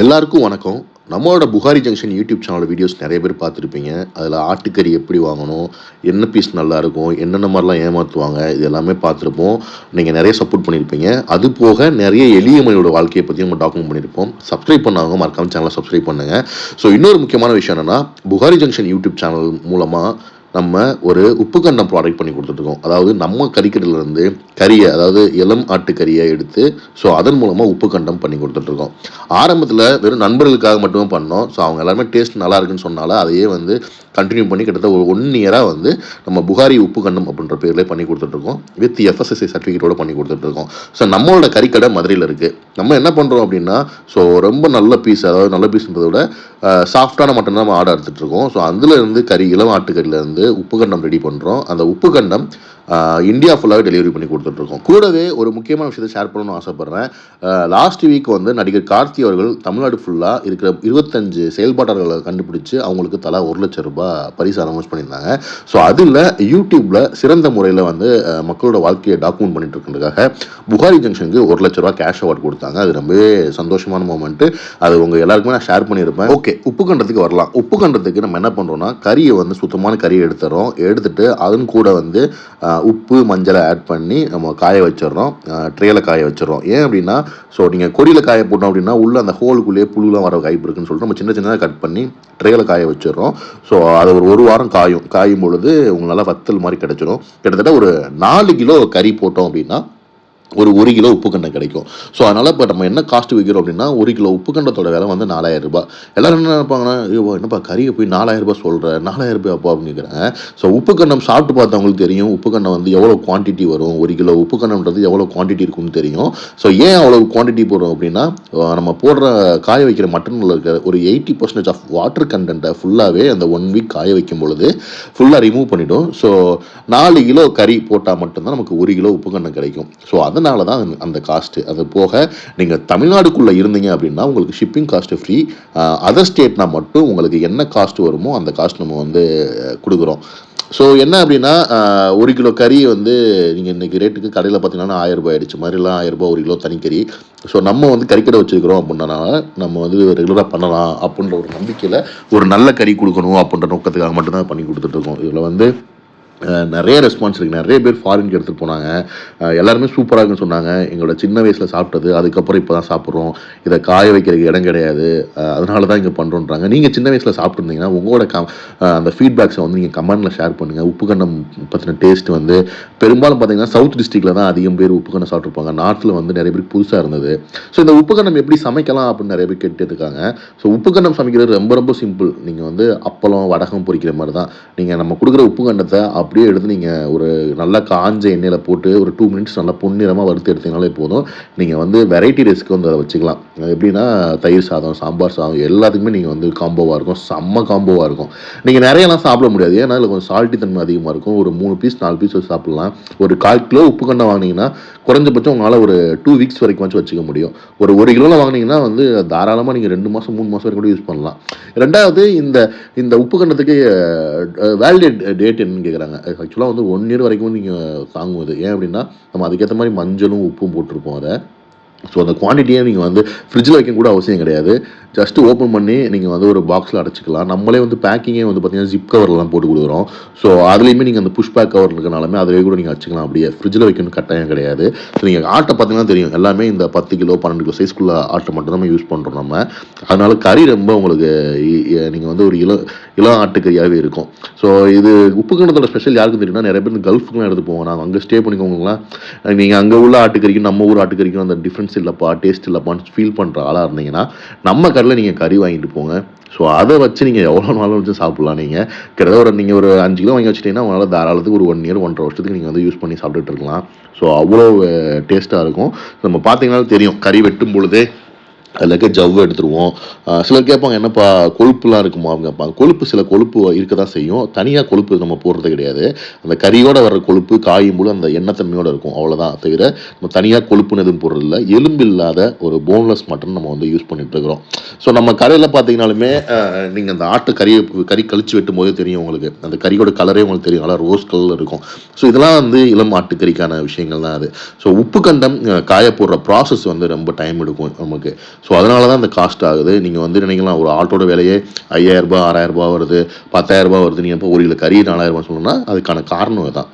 எல்லாருக்கும் வணக்கம். நம்மளோட புகாரி ஜங்ஷன் யூடியூப் சேனலோட வீடியோஸ் நிறைய பேர் பார்த்துருப்பீங்க. அதில் ஆட்டுக்கறி எப்படி வாங்கணும் என்ன பீஸ் நல்லாயிருக்கும் என்னென்ன மாதிரிலாம் ஏமாற்றுவாங்க இது எல்லாமே பார்த்துருப்போம். நீங்கள் நிறைய சப்போர்ட் பண்ணியிருப்பீங்க அது போக நிறைய எளிய மனிதோட வாழ்க்கையை பற்றி நம்ம டாக்குமெண்ட் பண்ணியிருப்போம் சப்ஸ்கிரைப் பண்ணவங்க மறக்காமல் சேனலை சப்ஸ்கிரைப் பண்ணுங்கள் ஸோ இன்னொரு முக்கியமான விஷயம் என்னென்னா புகாரி ஜங்ஷன் யூடியூப் சேனல் மூலமாக நம்ம ஒரு உப்பு கண்டம் ப்ராடக்ட் பண்ணி கொடுத்துட்ருக்கோம் அதாவது நம்ம கறிக்கடையிலேருந்து கறியை அதாவது இளம் ஆட்டு கறியை எடுத்து ஸோ அதன் மூலமாக உப்பு கண்டம் பண்ணி கொடுத்துட்ருக்கோம் ஆரம்பத்தில் வெறும் நண்பர்களுக்காக மட்டுமே பண்ணோம். ஸோ அவங்க எல்லாருமே டேஸ்ட் நல்லா இருக்குன்னு சொன்னால அதையே வந்து கண்டினியூ பண்ணி கிட்டத்தட்ட ஒரு ஒன் இயராக வந்து நம்ம புகாரி உப்பு கண்டம் அப்படின்ற பேரில் பண்ணி கொடுத்துட்ருக்கோம் வித் எஃப்எஸ்எஸ்ஐ சர்டிஃபிகேட்டோட பண்ணி கொடுத்துட்ருக்கோம் ஸோ நம்மளோட கறிக்கடை மதுரையில் இருக்குது நம்ம என்ன பண்ணுறோம் அப்படின்னா ஸோ ரொம்ப நல்ல பீஸ் அதாவது நல்ல பீஸ்ன்றதை விட சாஃப்டான மட்டன் தான் நம்ம ஆர்டர் எடுத்துகிட்ருக்கோம் ஸோ அதுலேருந்து கறி இளம் ஆட்டுக்கறியிலேருந்து உப்பு கண்டம் ரெடி பண்ணுறோம் அந்த உப்பு கண்டம் இந்தியா ஃபுல்லாகவே டெலிவரி பண்ணி கொடுத்துட்ருக்கோம் கூடவே ஒரு முக்கியமான விஷயத்தை ஷேர் பண்ணணும்னு ஆசைப்பட்றேன். லாஸ்ட் வீக் வந்து நடிகர் கார்த்தி அவர்கள் தமிழ்நாடு ஃபுல்லாக இருக்கிற இருபத்தஞ்சு செயல்பாட்டாளர்களை கண்டுபிடிச்சு அவங்களுக்கு தலா ஒரு லட்சம் ரூபாய் பரிசு அனௌன்ஸ் பண்ணியிருந்தாங்க. ஸோ அதில் யூடியூப்பில் சிறந்த முறையில் வந்து மக்களோட வாழ்க்கையை டாக்குமெண்ட் பண்ணிட்டு இருக்கிறதுக்காக புகாரி ஜங்ஷனுக்கு ஒரு லட்ச ரூபா கேஷ் அவார்ட் கொடுத்தாங்க. அது ரொம்பவே சந்தோஷமான மூமெண்ட்டு அது உங்கள் எல்லாருக்குமே நான் ஷேர் பண்ணியிருப்பேன். ஓகே உப்பு கண்டத்துக்கு வரலாம். உப்பு கண்டத்துக்கு நம்ம என்ன பண்ணுறோம்னா கறியை வந்து சுத்தமான கறியை எடுத்துறோம். எடுத்துட்டு அதன் கூட வந்து உப்பு மஞ்சளை ஆட் பண்ணி நம்ம காய வச்சிடுறோம். ட்ரேயில் காய வச்சிடுறோம். ஏன் அப்படின்னா ஸோ நீங்கள் கொடியில் காய போட்டோம் அப்படின்னா உள்ள அந்த ஹோலுக்குள்ளேயே புழுலாம் வர வாய்ப்பு இருக்குன்னு சொல்லிட்டு நம்ம சின்ன சின்னதாக கட் பண்ணி ட்ரேயில் காய வச்சிடுறோம். ஸோ அது ஒரு ஒரு வாரம் காயும். காயும் பொழுது உங்களுக்கு நல்லா வத்தல் மாதிரி கிடச்சிடும். கிட்டத்தட்ட ஒரு நாலு கிலோ கறி போட்டோம் அப்படின்னா ஒரு ஒரு கிலோ உப்புக்கண்டை கிடைக்கும். ஸோ அதனால் இப்போ நம்ம என்ன காஸ்ட் விற்கிறோம் அப்படின்னா ஒரு கிலோ உப்புக்கண்டத்தோட விலை வந்து நாலாயிரம் ரூபாய். எல்லோரும் என்ன நினைப்பாங்கன்னா ஐயோ என்னப்பா கறியை போய் நாலாயிரம் ரூபாய் சொல்கிற நாலாயிரம் ரூபாய் அப்பா அப்படின்னு கேட்குறேன் ஸோ உப்புக்கண்டம் சாப்பிட்டு பார்த்தவங்களுக்கு தெரியும் உப்பு கண்டம் வந்து எவ்வளோ குவான்டிட்டி வரும் ஒரு கிலோ உப்புக்கண்டம்ன்றது எவ்வளோ குவான்டிட்டி இருக்கும்னு தெரியும். ஸோ ஏன் அவ்வளோ குவான்டிட்டி போடுறோம் அப்படின்னா நம்ம போடுற காய வைக்கிற மட்டனில் இருக்கிற ஒரு எயிட்டி பர்சன்டேஜ் ஆஃப் வாட்டர் கண்டென்ட்டை ஃபுல்லாகவே அந்த ஒன் வீக் காய வைக்கும் பொழுது ஃபுல்லாக ரிமூவ் பண்ணிவிடும் ஸோ நாலு கிலோ கறி போட்டால் மட்டும்தான் நமக்கு ஒரு கிலோ உப்புக்கண்டம் கிடைக்கும். ஸோ அதனால தான் அந்த- காஸ்ட்டு அது போக நீங்கள் தமிழ்நாடுக்குள்ளே இருந்தீங்க அப்படின்னா உங்களுக்கு ஷிப்பிங் காஸ்ட்டு ஃப்ரீ அதர் ஸ்டேட்னா மட்டும் உங்களுக்கு என்ன காஸ்ட் வருமோ அந்த காஸ்ட் நம்ம வந்து கொடுக்குறோம். ஸோ என்ன அப்படின்னா ஒரு கிலோ கறி வந்து நீங்கள் இன்றைக்கி ரேட்டுக்கு கடையில் பார்த்தீங்கன்னா ஆயிரரூபா ஆயிடுச்சு. மாதிரிலாம் ஆயிரம் ரூபாய் ஒரு கிலோ தனிக்கறி ஸோ நம்ம வந்து கறிக்கடை வச்சுருக்கிறோம் அப்படின்றனால நம்ம வந்து ரெகுலராக பண்ணலாம் அப்படின்ற ஒரு நம்பிக்கையில் ஒரு நல்ல கறி கொடுக்கணும் அப்படின்ற நோக்கத்துக்காக மட்டும்தான் பண்ணி கொடுத்துட்ருக்கோம் இதில் வந்து நிறைய ரெஸ்பான்ஸ் இருக்குது நிறைய பேர் ஃபாரினுக்கு எடுத்துகிட்டு போனாங்க. எல்லாருமே சூப்பராக இருக்குன்னு சொன்னாங்க. எங்களோட சின்ன வயசில் சாப்பிட்டது அதுக்கப்புறம் இப்போ தான் சாப்பிட்றோம். இதை காய வைக்கிறதுக்கு இடம் கிடையாது. அதனால தான் இங்கே பண்ணுறோன்றாங்க நீங்கள் சின்ன வயசில் சாப்பிட்ருந்தீங்கன்னா உங்களோட கம் அந்த ஃபீட்பேக்ஸை வந்து நீங்கள் கமெண்ட்டில் ஷேர் பண்ணுங்கள் உப்பு கண்டம் பற்றின டேஸ்ட் வந்து பெரும்பாலும் பார்த்தீங்கன்னா சவுத் டிஸ்ட்ரிக்டில் தான் அதிகம் பேர் உப்பு கண்டம் சாப்பிட்ருப்பாங்க நார்த்தில் வந்து நிறைய பேர் புதுசாக இருந்தது. ஸோ இந்த உப்பு கண்டம் எப்படி சமைக்கலாம் அப்படின்னு நிறைய பேர் கேட்டுருக்காங்க இருக்காங்க. ஸோ உப்பு கண்டம் சமைக்கிறது ரொம்ப ரொம்ப சிம்பிள் நீங்கள் வந்து அப்பளம் வடகம் பொறிக்கிற மாதிரி தான் நீங்கள் நம்ம கொடுக்குற உப்பு கண்டத்தை அப்படியே எடுத்து நீங்கள் ஒரு நல்லா காஞ்ச எண்ணெயில் போட்டு ஒரு டூ மினிட்ஸ் நல்லா பொன்னிறமாக வறுத்து எடுத்தீங்கனாலே போதும். நீங்கள் வந்து வெரைட்டி ரைஸ்க்கு வந்து அதை வச்சுக்கலாம். அது எப்படின்னா தயிர் சாதம் சாம்பார் சாதம் எல்லாத்துக்குமே நீங்கள் வந்து காம்போவாக இருக்கும். செம்ம காம்போவாக இருக்கும். நீங்கள் நிறையலாம் சாப்பிட முடியாது. ஏன்னா அதில் கொஞ்சம் சால்ட்டி தன்மை அதிகமாக இருக்கும். ஒரு மூணு பீஸ் நாலு பீஸ் வச்சு சாப்பிட்லாம். ஒரு கால் கிலோ உப்பு கண்டை வாங்கினீங்கன்னா குறைஞ்சபட்சம் உங்களால் ஒரு டூ வீக்ஸ் வரைக்கும் வச்சு வச்சுக்க முடியும். ஒரு ஒரு கிலோவில் வாங்கினீங்கன்னா வந்து தாராளமாக நீங்கள் ரெண்டு மாதம் மூணு மாதம் வரைக்கும் கூட யூஸ் பண்ணலாம். ரெண்டாவது இந்த இந்த உப்பு கண்டத்துக்கு வேலிடேட் டேட் என்னன்னு கேட்குறாங்க ஆக்சுவலாக வந்து ஒன் இயர் வரைக்கும் நீங்கள் தாங்கும் ஏன் அப்படின்னா நம்ம அதுக்கேற்ற மாதிரி மஞ்சளும் உப்பும் போட்டிருப்போம் அதை. ஸோ அந்த குவான்டிட்டியை நீங்கள் வந்து ஃப்ரிட்ஜில் வைக்க கூட அவசியம் கிடையாது. ஜஸ்ட்டு ஓப்பன் பண்ணி நீங்கள் வந்து ஒரு பாக்ஸில் அடைச்சிக்கலாம். நம்மளே வந்து பேக்கிங்கே வந்து பார்த்தீங்கன்னா ஜிப் கவர்லாம் போட்டு கொடுக்குறோம். ஸோ அதுலேயுமே நீங்கள் அந்த புஷ் பேக் கவர் இருக்கனாலுமே அதிலே கூட நீங்கள் வச்சுக்கலாம். அப்படியே ஃப்ரிட்ஜில் வைக்கணும் கட்டாயம் கிடையாது. ஸோ நீங்கள் ஆட்டை பார்த்தீங்கன்னா தெரியும். எல்லாமே இந்த பத்து கிலோ பன்னெண்டு கிலோ சைஸ்க்குள்ள ஆட்டை மட்டும் நம்ம யூஸ் பண்ணுறோம் நம்ம. அதனால் கறி ரொம்ப உங்களுக்கு நீங்கள் வந்து ஒரு இளம் இளம் ஆட்டுக்கறியாகவே இருக்கும். ஸோ இது உப்பு கணத்தோட ஸ்பெஷல் யாருக்கு தெரியும்னா நிறைய பேர் கல்ஃபுக்குலாம் எடுத்து போவோம். நாங்கள் அங்கே ஸ்டே பண்ணிக்கோங்களா நீங்கள் அங்கே உள்ள ஆட்டுக்கறிக்கும் நம்ம ஊர் ஆட்டுக்கறிக்கும் அந்த டிஃப்ரென்ஸ் இல்லைப்பா டேஸ்ட் இல்லைப்பான்னு ஃபீல் பண்ணுற ஆளாக இருந்தீங்கன்னா நம்ம கடையில் நீங்கள் கறி வாங்கிட்டு போங்க. ஸோ அதை வச்சு நீங்கள் எவ்வளோ நாளும் வச்சு சாப்பிட்லாம் நீங்கள் கிட்டத்தட்ட ஒரு நீங்கள் ஒரு அஞ்சு கிலோ வாங்கி வச்சிட்டிங்கன்னா உங்களால் தாராளத்துக்கு ஒரு ஒன் இயர் ஒன்றரை வருஷத்துக்கு நீங்கள் வந்து யூஸ் பண்ணி சாப்பிட்டுட்டு இருக்கலாம். ஸோ அவ்வளோ டேஸ்ட்டாக இருக்கும். நம்ம பார்த்தீங்கன்னா தெரியும். கறி வெட்டும் பொழுதே அதில் ஜவ்வு எடுத்துருவோம். சிலர் கேட்பாங்க என்னப்பா கொழுப்புலாம் இருக்குமா? அவங்க கேட்பாங்க. கொழுப்பு சில கொழுப்பு இருக்க தான் செய்யும். தனியாக கொழுப்பு நம்ம போடுறது கிடையாது. அந்த கறியோட வர்ற கொழுப்பு காயும் போது அந்த எண்ணத்தன்மையோடு இருக்கும். அவ்வளோதான் தவிர நம்ம தனியாக கொழுப்புன்னு எதுவும் போடுறதில்ல. எலும்பு இல்லாத ஒரு போன்லெஸ் மட்டன் நம்ம வந்து யூஸ் பண்ணிட்டு இருக்கிறோம். ஸோ நம்ம கடையில் பார்த்தீங்கனாலுமே நீங்கள் அந்த ஆட்டு கறியை கறி கழிச்சு வெட்டும் போதே தெரியும் உங்களுக்கு. அந்த கறியோட கலரே உங்களுக்கு தெரியும். நல்லா ரோஸ் கலரில் இருக்கும். ஸோ இதெல்லாம் வந்து இளம் ஆட்டுக்கறிக்கான விஷயங்கள் தான் அது. ஸோ உப்பு கண்டம் காய போடுற ப்ராசஸ் வந்து ரொம்ப டைம் எடுக்கும் நமக்கு. ஸோ அதனால தான் அந்த காஸ்ட் ஆகுது. நீங்கள் வந்து நினைக்கலாம் ஒரு ஆட்டோட விலையே ஐயாயிரரூபா ஆறாயிரரூபா வருது பத்தாயிரரூபா வருது. நீங்கள் இப்போ ஒரு கிலோ கறி நாலாயிரரூபா சொல்லணும்னா அதுக்கான காரணம் தான்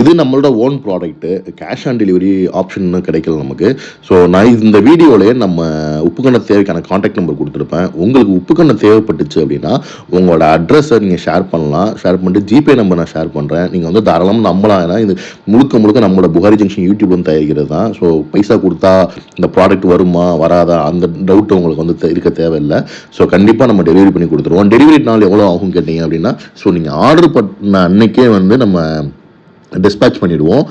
இது நம்மளோட own product cash on delivery option கிடைக்கல நமக்கு. ஸோ நான் இந்த வீடியோலேயே நம்ம உப்புக்கண்ண தேவைக்கான காண்டாக்ட் நம்பர் கொடுத்துருப்பேன். உங்களுக்கு உப்புக்கண்ண தேவைப்பட்டுச்சு அப்படின்னா உங்களோட அட்ரஸை நீங்கள் ஷேர் பண்ணலாம். ஷேர் பண்ணிட்டு ஜிபே நம்பர் நான் ஷேர் பண்ணுறேன் நீங்கள் வந்து தாராளமாக நம்பலாம். ஏன்னா இது முழுக்க முழுக்க நம்மளோட புகாரி ஜங்ஷன் யூடியூப் வந்து தயாரிக்கிறது தான். ஸோ பைசா கொடுத்தா இந்த ப்ராடக்ட் வருமா வராதா அந்த டவுட் உங்களுக்கு வந்து இருக்க தேவையில்லை. ஸோ கண்டிப்பாக நம்ம டெலிவரி பண்ணி கொடுத்துருவோம். டெலிவரி நாள் எவ்வளோ ஆகும் கேட்டிங்க அப்படின்னா ஸோ நீங்கள் ஆர்டர் பண்ண அன்னைக்கே வந்து நம்ம டிஸ்பேச் பண்ணிடுவோம்.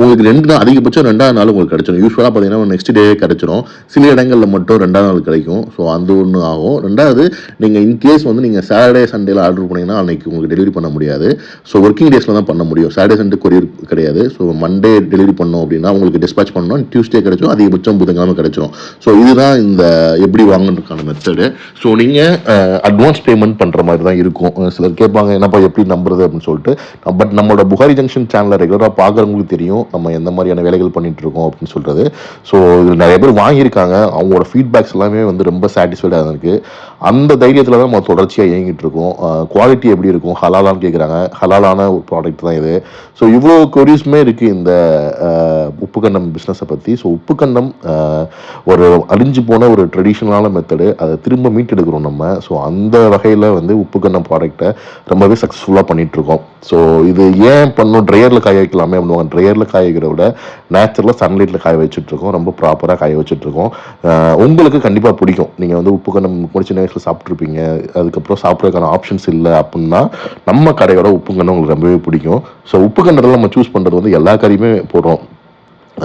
உங்களுக்கு ரெண்டு நாள் அதிகபட்சம் ரெண்டாவது நாள் உங்களுக்கு கிடைச்சிடும் யூஸ்வலாக பார்த்தீங்கன்னா நெக்ஸ்ட் டே கிடைச்சிரும். சில இடங்களில் மட்டும் ரெண்டாவது நாள் கிடைக்கும். ஸோ அந்த ஒன்று ஆகும். ரெண்டாவது நீங்கள் இன்கேஸ் வந்து நீங்கள் சாட்டர்டே சண்டேல ஆர்டர் பண்ணிங்கன்னா அன்னைக்கு உங்களுக்கு டெலிவரி பண்ண முடியாது. ஸோ ஒர்க்கிங் டேஸில் தான் பண்ண முடியும். சாட்டர்டே சண்டே கொரியர் கிடையாது. ஸோ மண்டே டெலிவரி பண்ணோம் அப்படின்னா உங்களுக்கு டிஸ்பேச் பண்ணணும். டியூஸ்டே கிடைச்சிரும் அதிகபட்சம் புதன்கிழமை கிடைச்சிரும். ஸோ இதுதான் இந்த எப்படி வாங்கணுக்கான மெத்தடு ஸோ நீங்கள் அட்வான்ஸ் பேமெண்ட் பண்ணுற மாதிரி தான் இருக்கும். சிலர் கேட்பாங்க என்னப்பா எப்படி நம்புறது? அப்படின்னு சொல்லிட்டு. பட் நம்மளோட புகாரி ஜங்ஷன் சேனல் ரெகுலராக பார்க்குறவங்களுக்கு தெரியும் நம்ம எந்த மாதிரியான வேலைகள் பண்ணிட்டு இருக்கோம் அப்படின்னு சொல்கிறது ஸோ இதில் நிறைய பேர் வாங்கியிருக்காங்க. அவங்களோட ஃபீட்பேக்ஸ் எல்லாமே வந்து ரொம்ப சாட்டிஸ்ஃபைடாக இருக்குது அந்த தைரியத்தில் தான் நம்ம தொடர்ச்சியாக இயங்கிட்டு இருக்கோம் குவாலிட்டி எப்படி இருக்கும்? ஹலாலான்னு கேட்குறாங்க ஹலாலான ஒரு ப்ராடக்ட் தான் இது. ஸோ இவ்வளோ கொரிஸ்மே இருக்குது இந்த அஹ், உப்புக்கண்டம் பிஸ்னஸை பற்றி ஸோ உப்புக்கண்டம் ஒரு அழிஞ்சு போன ஒரு ட்ரெடிஷ்னலான மெத்தடு அதை திரும்ப மீட்டெடுக்கிறோம் நம்ம. ஸோ அந்த வகையில் வந்து உப்புக்கண்ணம் ப்ராடக்ட்டை ரொம்பவே சக்ஸஸ்ஃபுல்லாக பண்ணிகிட்ருக்கோம் ஸோ இது ஏன் பண்ணணும் ட்ரையரில் காய வைக்கலாமே பண்ணுவாங்க ட்ரையரில் காய வைக்கிறத விட நேச்சுரலாக சன்லைட்டில் காய வச்சுட்ருக்கோம் ரொம்ப ப்ராப்பராக காய வச்சுட்டு இருக்கோம் உங்களுக்கு கண்டிப்பாக பிடிக்கும். நீங்கள் வந்து உப்புக்கண்டம் கூட சின்ன வயசில் சாப்பிட்ருப்பீங்க அதுக்கப்புறம் சாப்பிட்றதுக்கான ஆப்ஷன்ஸ் இல்லை அப்படின்னா நம்ம கடையோட உப்பு கண்ணம் உங்களுக்கு ரொம்பவே பிடிக்கும். ஸோ உப்பு உப்புக்கண்டத்தில் நம்ம சூஸ் பண்ணுறது வந்து எல்லா கறியுமே போடுறோம்.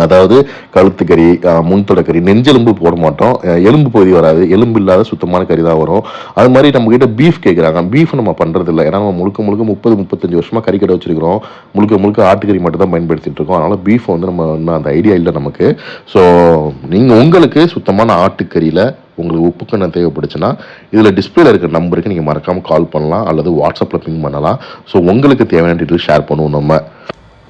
அதாவது கழுத்து கறி முன்தொடை கறி நெஞ்செலும்பு போட மாட்டோம். எலும்பு பகுதி வராது. எலும்பு இல்லாத சுத்தமான கறி தான் வரும். அது மாதிரி நம்ம கிட்ட பீஃப் கேட்குறாங்க பீஃப் நம்ம பண்ணுறது இல்லை ஏன்னா நம்ம முழுக்க முழுக்க முப்பது முப்பத்தஞ்சு வருஷமாக கறி கடை வச்சிருக்கிறோம். முழுக்க முழுக்க ஆட்டுக்கறி மட்டும் தான் பயன்படுத்திட்டு இருக்கோம். அதனால பீஃப் வந்து நம்ம இன்னும் அந்த ஐடியா இல்லை நமக்கு. ஸோ நீங்கள் உங்களுக்கு சுத்தமான ஆட்டுக்கறியில் உங்களுக்கு உப்புக்கண்ணம் தேவைப்படுச்சுன்னா இதில் டிஸ்பிளேல இருக்கிற நம்பருக்கு நீங்கள் மறக்காமல் கால் பண்ணலாம். அல்லது வாட்ஸ்அப்பில் பிங் பண்ணலாம். ஸோ உங்களுக்கு தேவையான டீட்டெயில் ஷேர் பண்ணுவோம் நம்ம.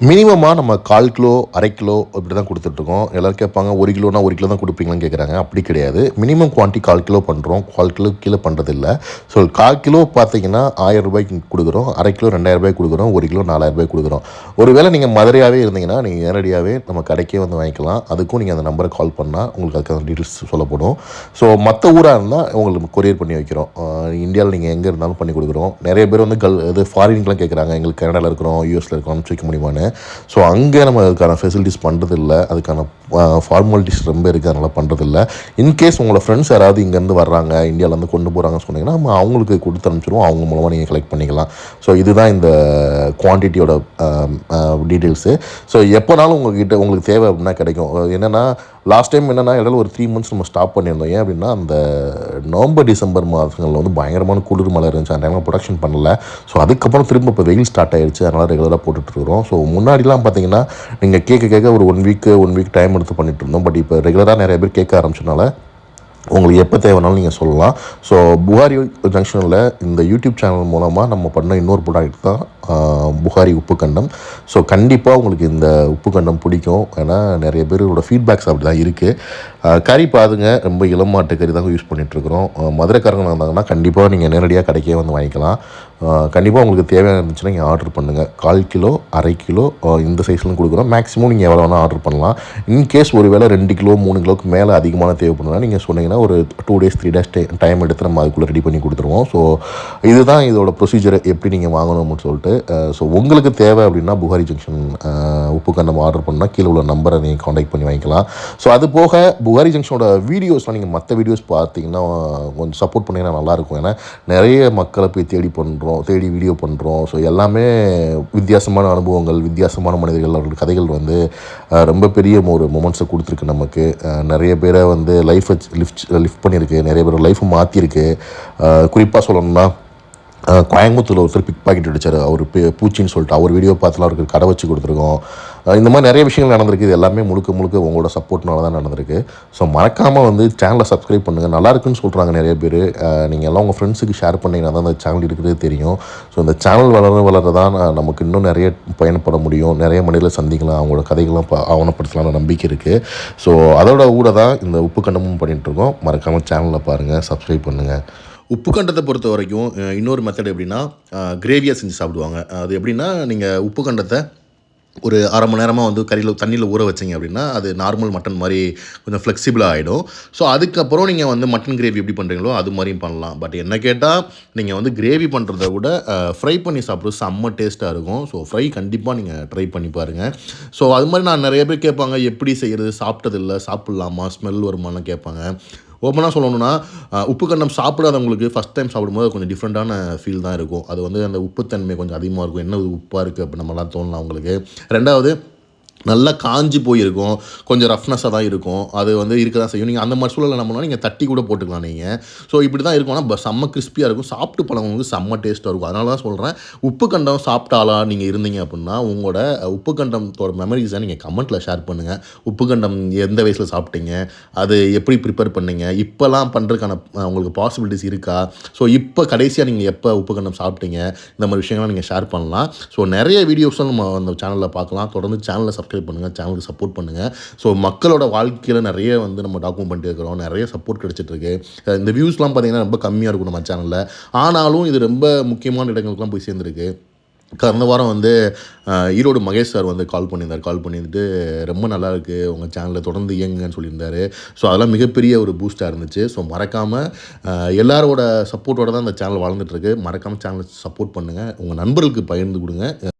மினிமமாக நம்ம கால் கிலோ அரை கிலோ இப்படி தான் கொடுத்துட்ருக்கோம். எல்லோரும் கேட்பாங்க ஒரு கிலோனா ஒரு கிலோ தான் கொடுப்பீங்களான்னு கேட்குறாங்க. அப்படி கிடையாது. மினிமம் குவான்டிட்டி கால் கிலோ பண்ணுறோம் கால் கிலோ கீழே பண்ணுறதில்ல ஸோ கால் கிலோ பார்த்தீங்கன்னா ஆயிரம் ரூபாய்க்கு கொடுக்குறோம். அரை கிலோ ரெண்டாயிரம் ரூபாய்க்கு கொடுக்குறோம். ஒரு கிலோ நாலாயிரம் ரூபாய்க்கு கொடுக்குறோம். ஒருவேளை நீங்கள் மதுரையாகவே இருந்தீங்கன்னா நீங்கள் நேரடியாகவே நம்ம கடைக்கே வந்து வாங்கிக்கலாம். அதுக்கும் நீங்கள் அந்த நம்பரை கால் பண்ணால் உங்களுக்கு அதுக்கான டீட்டெயில்ஸ் சொல்லப்படும். ஸோ மற்ற ஊராக இருந்தால் உங்களுக்கு கொரியர் பண்ணி வைக்கிறோம். இந்தியாவில் நீங்கள் எங்கே இருந்தாலும் பண்ணி கொடுக்குறோம். நிறைய பேர் வந்து கல் இது ஃபாரின்கெலாம் கேட்குறாங்க. எங்களுக்கு கனடாவில் இருக்கிறோம் யூஎஸில் இருக்கிறோம் அனுப்பிச்சு வைக்க முடியுமான்னு. ஸோ அங்கே நம்ம அதுக்கான ஃபெசிலிட்டிஸ் பண்ணுறதில்ல அதுக்கான ஃபார்மாலிட்டிஸ் ரொம்ப இருக்குது அதனால் பண்ணுறதில்ல இன்கேஸ் உங்களோட ஃப்ரெண்ட்ஸ் யாராவது இங்கேருந்து வர்றாங்க இந்தியாவிலேருந்து கொண்டு போகிறாங்கன்னு சொன்னீங்கன்னா நம்ம அவங்களுக்கு கொடுத்து அனுப்பிச்சிடுவோம். அவங்க மூலமாக நீங்கள் கலெக்ட் பண்ணிக்கலாம். ஸோ இதுதான் இந்த குவான்டிட்டியோட டீட்டெயில்ஸு ஸோ எப்போனாலும் உங்ககிட்ட உங்களுக்கு தேவை அப்படின்னா கிடைக்கும். என்னென்னா லாஸ்ட் டைம் என்னென்னா இடையில ஒரு த்ரீ மந்த்ஸ் நம்ம ஸ்டாப் பண்ணியிருந்தோம். ஏன் அப்படின்னா அந்த நவம்பர் டிசம்பர் மாதங்களில் வந்து பயங்கரமான குளிர் மழை இருந்துச்சு. அந்த டைமில் ப்ரொடக்ஷன் பண்ணல. ஸோ அதுக்கப்புறம் திரும்ப இப்போ வெயில் ஸ்டார்ட் ஆயிடுச்சு அதனால் ரெகுலராக போட்டுட்ருக்குறோம் ஸோ முன்னாடிலாம் பார்த்தீங்கன்னா நீங்கள் கேட்க கேட்க ஒரு one week one week time எடுத்து பண்ணிட்டு இருந்தோம். பட் இப்போ ரெகுலராக நிறைய பேர் கேட்க ஆரம்பிச்சனால உங்களுக்கு எப்போ தேவைனாலும் நீங்கள் சொல்லலாம். ஸோ புகாரி ஜங்ஷனில் இந்த யூடியூப் சேனல் மூலமாக நம்ம பண்ண இன்னொரு ப்ராடக்ட் தான் புகாரி உப்பு கண்டம். ஸோ கண்டிப்பாக உங்களுக்கு இந்த உப்பு கண்டம் பிடிக்கும். ஏன்னா நிறைய பேரோட ஃபீட்பேக்ஸ் அப்படி தான் இருக்குது கறி பாதுங்க ரொம்ப இளமாட்டு கறி தாங்க யூஸ் பண்ணிகிட்ருக்குறோம் மதுரைக்காரங்க இருந்தாங்கன்னா கண்டிப்பாக நீங்கள் நேரடியாக கடைக்கே வந்து வாங்கிக்கலாம். கண்டிப்பாக உங்களுக்கு தேவையான இருந்துச்சுன்னா நீங்கள் ஆர்டர் பண்ணுங்கள் கால் கிலோ அரை கிலோ இந்த சைஸ்லாம் கொடுக்குறோம். மேக்ஸிமம் நீங்கள் எவ்வளோ வேணால் ஆர்டர் பண்ணலாம். இன்கேஸ் ஒரு வேளை ரெண்டு கிலோ மூணு கிலோக்கு மேலே அதிகமான தேவைப்படுதுன்னா நீங்கள் சொன்னீங்கன்னா ஒரு two days three days time எடுத்து நம்ம அதுக்குள்ளே ரெடி பண்ணி கொடுத்துருவோம். ஸோ இதுதான் இதோட ப்ரொசீஜர் எப்படி நீங்கள் வாங்கணும்னு சொல்லிட்டு ஸோ உங்களுக்கு தேவை அப்படின்னா புகாரி ஜங்ஷன் உப்பு கண்டம் ஆர்டர் பண்ணால் கீழே உள்ள நம்பரை நீங்கள் காண்டாக்ட் பண்ணி வாங்கிக்கலாம். ஸோ அது போக புகாரி ஜங்ஷனோட வீடியோஸ்லாம் நீங்கள் மற்ற வீடியோஸ் பார்த்தீங்கன்னா கொஞ்சம் சப்போர்ட் பண்ணிங்கன்னா நல்லாயிருக்கும் ஏன்னா நிறைய மக்களை போய் தேடி பண்ணுறோம் தேடி வீடியோ பண்ணுறோம் ஸோ எல்லாமே வித்தியாசமான அனுபவங்கள் வித்தியாசமான மனிதர்கள் அவர்களோட கதைகள் வந்து ரொம்ப பெரிய ஒரு மொமெண்ட்ஸை கொடுத்துருக்கு நமக்கு. நிறைய பேரை வந்து லைஃப்பை லிஃப்ட் லிஃப்ட் பண்ணியிருக்கு நிறைய பேர் லைஃப்பை மாற்றிருக்கு குறிப்பாக சொல்லணும்னா கோயம்புத்தூரில் ஒருத்தர் பிக் பாக்கெட் அடிச்சார். அவர் பூச்சின்னு சொல்லிட்டு அவர் வீடியோ பார்த்துலாம் அவருக்கு கடை வச்சு கொடுத்துருக்கோம். இந்த மாதிரி நிறைய விஷயங்கள் நடந்திருக்கு. இது எல்லாமே முழுக்க முழுக்க உங்களோட சப்போர்ட்னால தான் நடந்திருக்கு. ஸோ மறக்காமல் வந்து சேனலை சப்ஸ்கிரைப் பண்ணுங்கள் நல்லா இருக்குன்னு சொல்கிறாங்க நிறைய பேர். நீங்கள் எல்லாம் உங்கள் ஃப்ரெண்ட்ஸுக்கு ஷேர் பண்ணிங்கன்னா தான் அந்த சேனல் இருக்கிறது தெரியும். ஸோ இந்த சேனல் வளர வளர தான் நமக்கு இன்னும் நிறைய பயணப்பட முடியும். நிறைய மனிதர்களை சந்திக்கலாம். அவங்களோட கதைகள்லாம் ப- ஆவணப்படுத்தலாம்னு நம்பிக்கை இருக்குது ஸோ அதோட கூட தான் இந்த உப்பு கண்டமும் பண்ணிகிட்ருக்கோம் இருக்கோம். மறக்காமல் சேனலில் பாருங்கள் சப்ஸ்கிரைப் பண்ணுங்கள் உப்பு கண்டத்தை பொறுத்த வரைக்கும் இன்னொரு மெத்தட் எப்படின்னா கிரேவியாக செஞ்சு சாப்பிடுவாங்க. அது எப்படின்னா நீங்கள் உப்பு கண்டத்தை ஒரு அரை மணி நேரமாக வந்து கறியில் தண்ணியில் ஊற வச்சிங்க அப்படின்னா அது நார்மல் மட்டன் மாதிரி கொஞ்சம் ஃப்ளெக்சிபிளாக ஆகிடும் ஸோ அதுக்கப்புறம் நீங்கள் வந்து மட்டன் கிரேவி எப்படி பண்ணுறீங்களோ அது மாதிரியும் பண்ணலாம். பட் என்ன கேட்டால் நீங்கள் வந்து கிரேவி பண்ணுறத விட ஃப்ரை பண்ணி சாப்பிட்றது செம்ம டேஸ்ட்டாக இருக்கும். ஸோ ஃப்ரை கண்டிப்பாக நீங்கள் ட்ரை பண்ணி பாருங்கள் ஸோ அது மாதிரி நான் நிறைய பேர் கேட்பாங்க எப்படி செய்கிறது சாப்பிட்டதில்ல சாப்பிட்லாமா ஸ்மெல் வருமான்னு கேட்பாங்க. ஓப்பனாக சொல்லணும்னா உப்பு கண்டம் சாப்பிடாதவங்களுக்கு ஃபஸ்ட் டைம் சாப்பிடும்போது கொஞ்சம் டிஃப்ரெண்ட்டான ஃபீல் தான் இருக்கும். அது வந்து அந்த உப்புத்தன்மை கொஞ்சம் அதிகமாக இருக்கும். என்ன உப்பாக இருக்குது அப்படி நம்மளாம் தோணலாம் அவங்களுக்கு. ரெண்டாவது நல்லா காஞ்சி போயிருக்கும். கொஞ்சம் ரஃப்னஸாக தான் இருக்கும். அது வந்து இருக்க தான் செய்யும். நீங்கள் அந்த மாதிரி சூழலில் நம்ம நீங்கள் தட்டி கூட போட்டுக்கலாம் நீங்கள் ஸோ இப்படி தான் இருக்கும். ஆனால் செம்ம கிறிஸ்பியாக இருக்கும். சாப்பிட்டு பழங்களுக்கு செம்ம டேஸ்ட்டாக இருக்கும். அதனால தான் சொல்கிறேன் உப்பு கண்டம் சாப்பிட்டாலா நீங்கள் இருந்தீங்க அப்படின்னா உங்களோட உப்பு கண்டத்தோட மெமரிஸை நீங்கள் கமெண்ட்டில் ஷேர் பண்ணுங்கள் உப்பு கண்டம் எந்த வயசில் சாப்பிட்டீங்க? அது எப்படி ப்ரிப்பேர் பண்ணீங்க? இப்போலாம் பண்ணுறதுக்கான உங்களுக்கு பாசிபிலிட்டிஸ் இருக்கா? ஸோ இப்போ கடைசியாக நீங்கள் எப்போ உப்பு கண்டம் சாப்பிட்டீங்க? இந்த மாதிரி விஷயங்கள்லாம் நீங்கள் ஷேர் பண்ணலாம். ஸோ நிறைய வீடியோஸும் நம்ம அந்த சேனலில் பார்க்கலாம். தொடர்ந்து சேனலில் சப்ஸ்கிரைப் பண்ணுங்கள் சேனலுக்கு சப்போர்ட் பண்ணுங்கள் ஸோ மக்களோட வாழ்க்கையில் நிறைய வந்து நம்ம டாக்குமெண்ட் பண்ணிட்டு இருக்கிறோம். நிறைய சப்போர்ட் கிடச்சிட்ருக்கு இந்த வியூஸ்லாம் பார்த்திங்கன்னா ரொம்ப கம்மியாக இருக்கும் நம்ம சேனலில் ஆனாலும் இது ரொம்ப முக்கியமான இடங்களுக்குலாம் போய் சேர்ந்துருக்கு. கடந்த வாரம் வந்து ஈரோடு மகேஷ் சார் வந்து கால் பண்ணியிருந்தார். கால் பண்ணியிருந்துட்டு ரொம்ப நல்லா இருக்குது உங்கள் சேனலில் தொடர்ந்து இயங்குங்கன்னு சொல்லியிருந்தாரு. ஸோ அதெல்லாம் மிகப்பெரிய ஒரு பூஸ்ட்டாக இருந்துச்சு. ஸோ மறக்காமல் எல்லாரோட சப்போர்ட்டோட தான் அந்த சேனல் வளர்ந்துட்டுருக்கு. மறக்காமல் சேனலை சப்போர்ட் பண்ணுங்கள் உங்கள் நண்பர்களுக்கு பகிர்ந்து கொடுங்க.